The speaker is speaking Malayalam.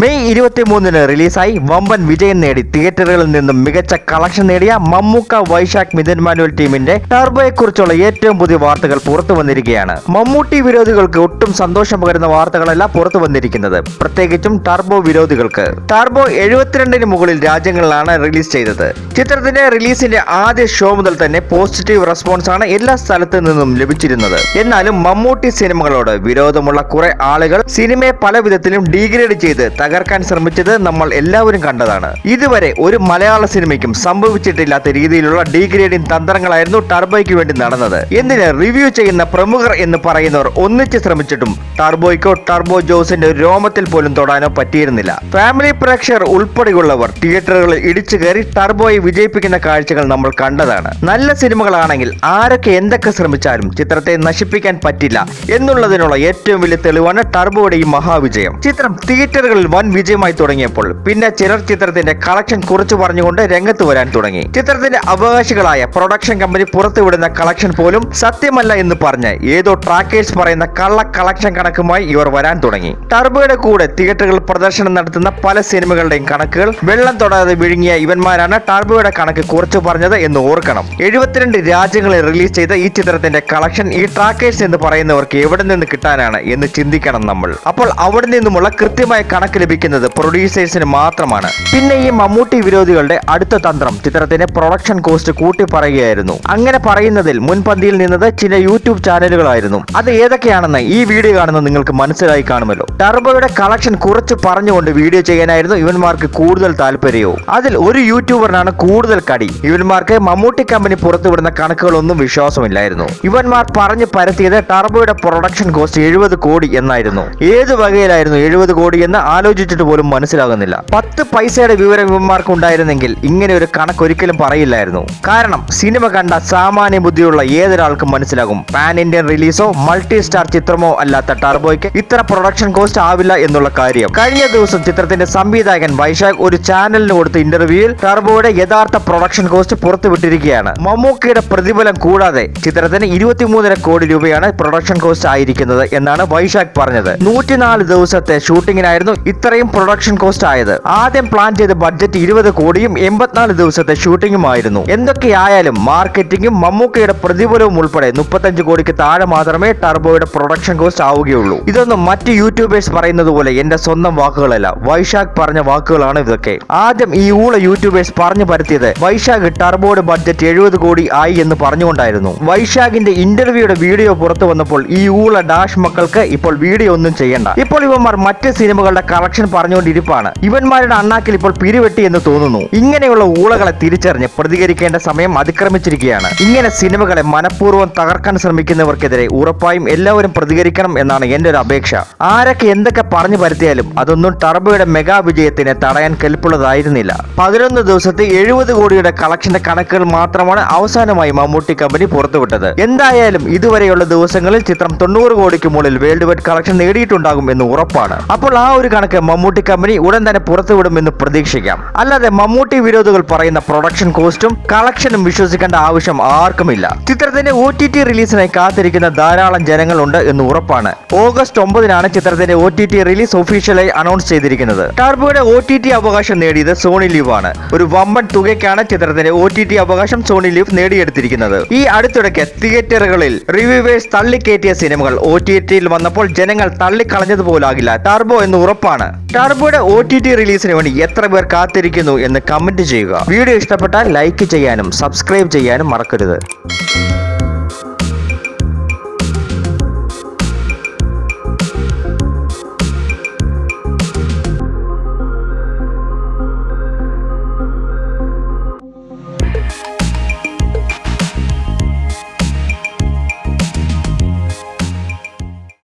മെയ് ഇരുപത്തി മൂന്നിന് റിലീസായി വമ്പൻ വിജയം നേടി തിയേറ്ററുകളിൽ നിന്നും മികച്ച കളക്ഷൻ നേടിയ മമ്മൂക്ക വൈശാഖ് മിഥുൻ മാനുവൽ ടീമിന്റെ ടർബോയെ കുറിച്ചുള്ള ഏറ്റവും പുതിയ വാർത്തകൾ പുറത്തു വന്നിരിക്കുകയാണ്. മമ്മൂട്ടി വിരോധികൾക്ക് ഒട്ടും സന്തോഷം പകരുന്ന വാർത്തകളല്ല പുറത്തു വന്നിരിക്കുന്നത്. പ്രത്യേകിച്ചും ടർബോ വിരോധികൾക്ക്. ടർബോ എഴുപത്തിരണ്ടിന് മുകളിൽ രാജ്യങ്ങളിലാണ് റിലീസ് ചെയ്തത്. ചിത്രത്തിന്റെ റിലീസിന്റെ ആദ്യ ഷോ മുതൽ തന്നെ പോസിറ്റീവ് റെസ്പോൺസ് ആണ് എല്ലാ സ്ഥലത്തു നിന്നും ലഭിച്ചിരുന്നത്. എന്നാലും മമ്മൂട്ടി സിനിമകളോട് വിരോധമുള്ള കുറെ ആളുകൾ സിനിമയെ പല വിധത്തിലും ഡീഗ്രേഡ് ചെയ്ത് തകർക്കാൻ ശ്രമിച്ചത് നമ്മൾ എല്ലാവരും കണ്ടതാണ്. ഇതുവരെ ഒരു മലയാള സിനിമയ്ക്കും സംഭവിച്ചിട്ടില്ലാത്ത രീതിയിലുള്ള ഡീഗ്രേഡിംഗ് തന്ത്രങ്ങളായിരുന്നു ടർബോയ്ക്ക് വേണ്ടി നടന്നത്. എന്തിന് റിവ്യൂ ചെയ്യുന്ന പ്രമുഖർ എന്ന് പറയുന്നവർ ഒന്നിച്ച് ശ്രമിച്ചിട്ടും ടർബോയ്ക്കോ ടർബോ ജോസിന്റെ രോമത്തിൽ പോലും തൊടാനോ പറ്റിയിരുന്നില്ല. ഫാമിലി പ്രേക്ഷകർ ഉൾപ്പെടെയുള്ളവർ തിയേറ്ററുകളിൽ ഇടിച്ചു കയറി ടർബോയെ വിജയിപ്പിക്കുന്ന കാഴ്ചകൾ നമ്മൾ കണ്ടതാണ്. നല്ല സിനിമകളാണെങ്കിൽ ആരൊക്കെ എന്തൊക്കെ ശ്രമിച്ചാലും ചിത്രത്തെ നശിപ്പിക്കാൻ പറ്റില്ല. എന്നുള്ളതിനുള്ള ഏറ്റവും വലിയ തെളിവാണ് ടർബോയുടെ ഈ മഹാവിജയം. ചിത്രം തിയേറ്ററുകളിൽ വൻ വിജയമായി തുടങ്ങിയപ്പോൾ പിന്നെ ചിലർ ചിത്രത്തിന്റെ കളക്ഷൻ കുറച്ചു പറഞ്ഞുകൊണ്ട് രംഗത്ത് വരാൻ തുടങ്ങി. ചിത്രത്തിന്റെ അവകാശികളായ പ്രൊഡക്ഷൻ കമ്പനി പുറത്തുവിടുന്ന കളക്ഷൻ പോലും സത്യമല്ല എന്ന് പറഞ്ഞ് ഏതോ ട്രാക്കേഴ്സ് പറയുന്ന കള്ള കളക്ഷൻ കണക്കുമായി ഇവർ വരാൻ തുടങ്ങി. ടർബോയുടെ കൂടെ തിയേറ്ററുകൾ പ്രദർശനം നടത്തുന്ന പല സിനിമകളുടെയും കണക്കുകൾ വെള്ളം തൊടാതെ വിഴുങ്ങിയ ഇവന്മാരാണ് ടർബോയുടെ കണക്ക് കുറച്ചു പറഞ്ഞത് എന്ന് ഓർക്കണം. എഴുപത്തിരണ്ട് രാജ്യങ്ങളിൽ റിലീസ് ചെയ്ത ഈ ചിത്രത്തിന്റെ കളക്ഷൻ ഈ ട്രാക്കേഴ്സ് എന്ന് പറയുന്നവർക്ക് എവിടെ നിന്ന് കിട്ടാനാണ് എന്ന് ചിന്തിക്കണം നമ്മൾ. അപ്പോൾ അവിടെ നിന്നുമുള്ള കൃത്യമായ കണക്ക് ലഭിക്കുന്നത് പ്രൊഡ്യൂസേഴ്സിന് മാത്രമാണ്. പിന്നെ ഈ മമ്മൂട്ടി വിരോധികളുടെ അടുത്ത തന്ത്രം ചിത്രത്തിന്റെ പ്രൊഡക്ഷൻ കോസ്റ്റ് കൂട്ടി പറയുകയായിരുന്നു. അങ്ങനെ പറയുന്നതിൽ മുൻപന്തിയിൽ നിന്നത് ചില യൂട്യൂബ് ചാനലുകളായിരുന്നു. അത് ഏതൊക്കെയാണെന്ന് ഈ വീഡിയോ കാണുന്ന നിങ്ങൾക്ക് മനസ്സിലായി കാണുമല്ലോ. ടർബോയുടെ കളക്ഷൻ കുറച്ച് പറഞ്ഞുകൊണ്ട് വീഡിയോ ചെയ്യാനായിരുന്നു ഇവന്മാർക്ക് കൂടുതൽ താല്പര്യവും. അതിൽ ഒരു യൂട്യൂബറിനാണ് കൂടുതൽ കടി. ഇവന്മാർക്ക് മമ്മൂട്ടി കമ്പനി പുറത്തുവിടുന്ന കണക്കുകളൊന്നും വിശ്വാസമില്ലായിരുന്നു. ഇവന്മാർ പറഞ്ഞു പരത്തിയത് ടർബോയുടെ പ്രൊഡക്ഷൻ കോസ്റ്റ് എഴുപത് കോടി എന്നായിരുന്നു. ഏത് വകയിലായിരുന്നു എഴുപത് കോടി എന്ന് ആലോചിച്ചിട്ട് പോലും മനസ്സിലാകുന്നില്ല. പത്ത് പൈസയുടെ വിവരം ഉണ്ടായിരുന്നെങ്കിൽ ഇങ്ങനെ ഒരു കണക്ക് ഒരിക്കലും പറയില്ലായിരുന്നു. കാരണം സിനിമ കണ്ട സാമാന്യ ബുദ്ധിയുള്ള ഏതൊരാൾക്കും മനസ്സിലാകും. പാൻ ഇന്ത്യൻ റിലീസോ മൾട്ടി സ്റ്റാർ ചിത്രമോ അല്ലാത്ത ടർബോയ്ക്ക് ഇത്ര പ്രൊഡക്ഷൻ കോസ്റ്റ് ആവില്ല എന്നുള്ള കാര്യം. കഴിഞ്ഞ ദിവസം ചിത്രത്തിന്റെ സംവിധായകൻ വൈശാഖ് ഒരു ചാനലിന് കൊടുത്ത ഇന്റർവ്യൂവിൽ ടർബോയുടെ യഥാർത്ഥ പ്രൊഡക്ഷൻ കോസ്റ്റ് പുറത്തുവിട്ടിരിക്കുകയാണ്. മമ്മൂക്കയുടെ പ്രതിഫലം കൂടാതെ ചിത്രത്തിന് ഇരുപത്തിമൂന്നര കോടി രൂപയാണ് പ്രൊഡക്ഷൻ കോസ്റ്റ് ആയിരിക്കുന്നത് എന്നാണ് വൈശാഖ് പറഞ്ഞത്. നൂറ്റിനാല് ദിവസത്തെ ഷൂട്ടിങ്ങിനായിരുന്നു ഇത്രയും പ്രൊഡക്ഷൻ കോസ്റ്റ് ആയത്. ആദ്യം പ്ലാൻ ചെയ്ത ബഡ്ജറ്റ് ഇരുപത് കോടിയും എൺപത്തിനാല് ദിവസത്തെ ഷൂട്ടിങ്ങുമായിരുന്നു എന്തൊക്കെയായാലും മാർക്കറ്റിംഗും മമ്മൂക്കയുടെ പ്രതിഫലവും ഉൾപ്പെടെ മുപ്പത്തഞ്ച് കോടിക്ക് താഴെ മാത്രമേ ടർബോയുടെ പ്രൊഡക്ഷൻ കോസ്റ്റ് ആവുകയുള്ളൂ. ഇതൊന്നും മറ്റ് യൂട്യൂബേഴ്സ് പറയുന്നത് പോലെ എന്റെ സ്വന്തം വാക്കുകളല്ല. വൈശാഖ് പറഞ്ഞ വാക്കുകളാണ് ഇതൊക്കെ. ആദ്യം ഈ ഊള യൂട്യൂബേഴ്സ് പറഞ്ഞു പരത്തിയത് വൈശാഖ് ടർബോയുടെ ബഡ്ജറ്റ് എഴുപത് കോടി ആയി എന്ന് പറഞ്ഞുകൊണ്ടായിരുന്നു. വൈശാഖിന്റെ ഇന്റർവ്യൂയുടെ വീഡിയോ പുറത്തു വന്നപ്പോൾ ഈ ഊള ഡാഷ് മക്കൾക്ക് ഇപ്പോൾ വീഡിയോ ഒന്നും ചെയ്യണ്ട. ഇപ്പോൾ ഇവന്മാർ മറ്റ് സിനിമകളുടെ കളക്ഷൻ പറഞ്ഞുകൊണ്ടിരിപ്പാണ്. ഇവന്മാരുടെ അണ്ണാക്കിൽ ഇപ്പോൾ പിരിവെട്ടി എന്ന് തോന്നുന്നു. ഇങ്ങനെയുള്ള ഊളകളെ തിരിച്ചറിഞ്ഞ് പ്രതികരിക്കേണ്ട സമയം അതിക്രമിച്ചിരിക്കുകയാണ്. ഇങ്ങനെ സിനിമകളെ മനഃപൂർവം തകർക്കാൻ ശ്രമിക്കുന്നവർക്കെതിരെ ഉറപ്പായും എല്ലാവരും പ്രതികരിക്കണം എന്നാണ് എന്റെ ഒരു അപേക്ഷ. ആരൊക്കെ എന്തൊക്കെ പറഞ്ഞു പരത്തിയാലും അതൊന്നും ടർബോയുടെ മെഗാ വിജയത്തിനെ തടയാൻ കെൽപ്പുള്ളതായിരുന്നില്ല. പതിനൊന്ന് ദിവസത്തെ എഴുപത് കോടിയുടെ കളക്ഷന്റെ കണക്കുകൾ മാത്രമാണ് അവസാനമായി മമ്മൂട്ടി കമ്പനി പുറത്തുവിട്ടത്. എന്തായാലും ഇതുവരെയുള്ള ദിവസങ്ങളിൽ ചിത്രം തൊണ്ണൂറ് കോടിക്ക് മുകളിൽ വേൾഡ് വൈഡ് കളക്ഷൻ നേടിയിട്ടുണ്ടാകും എന്ന് ഉറപ്പാണ്. അപ്പോൾ ആ ഒരു കണക്ക് മമ്മൂട്ടി കമ്പനി ഉടൻ തന്നെ പുറത്തുവിടുമെന്ന് പ്രതീക്ഷിക്കാം. അല്ലാതെ മമ്മൂട്ടി വിരോധികൾ പറയുന്ന പ്രൊഡക്ഷൻ കോസ്റ്റും കളക്ഷനും വിശ്വസിക്കേണ്ട ആവശ്യം ആർക്കുമില്ല. ചിത്രത്തിന്റെ ഒ ടി ടി റിലീസിനായി കാത്തിരിക്കുന്ന ധാരാളം ജനങ്ങളുണ്ട് എന്ന് ഉറപ്പാണ്. ഓഗസ്റ്റ് ഒമ്പതിനാണ് ചിത്രത്തിന്റെ ഒ ടി ടി റിലീസ് ഒഫീഷ്യലായി അനൗൺസ് ചെയ്തിരിക്കുന്നത്. ടാർബോയുടെ ഒ ടി ടി അവകാശം നേടിയത് സോണി ലീവ് ആണ്. ഒരു വമ്പൻ തുകയ്ക്കാണ് ചിത്രത്തിന്റെ ഒ ടി ടി അവകാശം സോണി ലീവ് നേടിയെടുത്തിരിക്കുന്നത്. ഈ അടുത്തിടയ്ക്ക് തിയേറ്ററുകളിൽ റിവ്യൂവേഴ്സ് തള്ളിക്കയറ്റിയ സിനിമകൾ ഒ ടി ടിയിൽ വന്നപ്പോൾ ജനങ്ങൾ തള്ളിക്കളഞ്ഞതുപോലാകില്ല. ടാർബോ എന്ന് ഉറപ്പാണ്. ടർബോയുടെ ഒ ടി ടി റിലീസിന് വേണ്ടി എത്ര പേർ കാത്തിരിക്കുന്നു എന്ന് കമന്റ് ചെയ്യുക. വീഡിയോ ഇഷ്ടപ്പെട്ടാൽ ലൈക്ക് ചെയ്യാനും സബ്സ്ക്രൈബ് ചെയ്യാനും മറക്കരുത്.